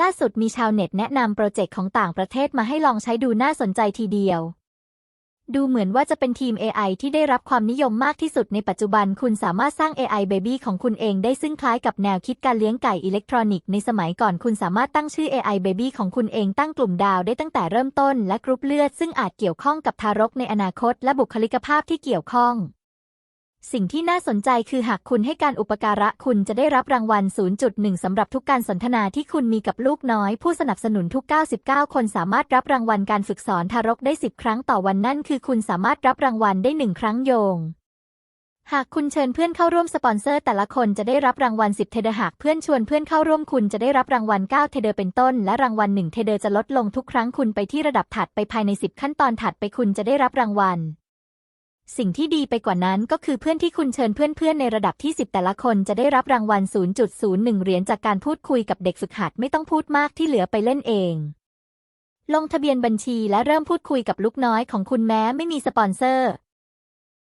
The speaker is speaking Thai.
ล่าสุดมีชาวเน็ตแนะนำโปรเจกต์ของต่างประเทศมาให้ลองใช้ดูน่าสนใจทีเดียว ดูเหมือนว่าจะเป็นทีม AI ที่ได้รับความนิยมมากที่สุดในปัจจุบัน คุณสามารถสร้าง AI Baby ของคุณเองได้ซึ่งคล้ายกับแนวคิดการเลี้ยงไก่อิเล็กทรอนิกส์ในสมัยก่อนคุณสามารถตั้งชื่อ AI Baby ของคุณเองตั้งกลุ่มดาวได้ตั้งแต่เริ่มต้นและกรุ๊ปเลือด ซึ่งอาจเกี่ยวข้องกับทารกในอนาคต และบุคลิกภาพที่เกี่ยวข้อง สิ่งที่น่าสนใจคือหากคุณให้การอุปการะคุณจะได้รับรางวัล 0.1 สำหรับทุกการสนทนาที่คุณมีกับลูกน้อย ผู้สนับสนุนทุก 99 คนสามารถรับรางวัลการฝึกสอนทารกได้ 10 ครั้งต่อวันนั่นคือคุณสามารถรับรางวัลได้ 1 ครั้งโยง หากคุณเชิญเพื่อนเข้าร่วมสปอนเซอร์แต่ละคนจะได้รับรางวัล 10 เทเดอร์หากเพื่อนชวนเพื่อนเข้าร่วมคุณจะได้รับรางวัล 9 เทเดอร์เป็นต้น และรางวัล 1 เทเดอร์จะลดลงทุกครั้งคุณไปที่ระดับถัดไปภายใน 10 ขั้นตอนถัดไปคุณจะได้รับรางวัล สิ่งที่ดีไปกว่านั้นก็คือเพื่อนที่คุณเชิญเพื่อนๆในระดับที่ 10 แต่ละคนจะได้รับรางวัล 0.01 เหรียญจากการพูดคุยกับเด็กฝึกหัดไม่ต้องพูดมากที่เหลือไปเล่นเอง ลงทะเบียนบัญชีและเริ่มพูดคุยกับลูกน้อยของคุณแม้ไม่มีสปอนเซอร์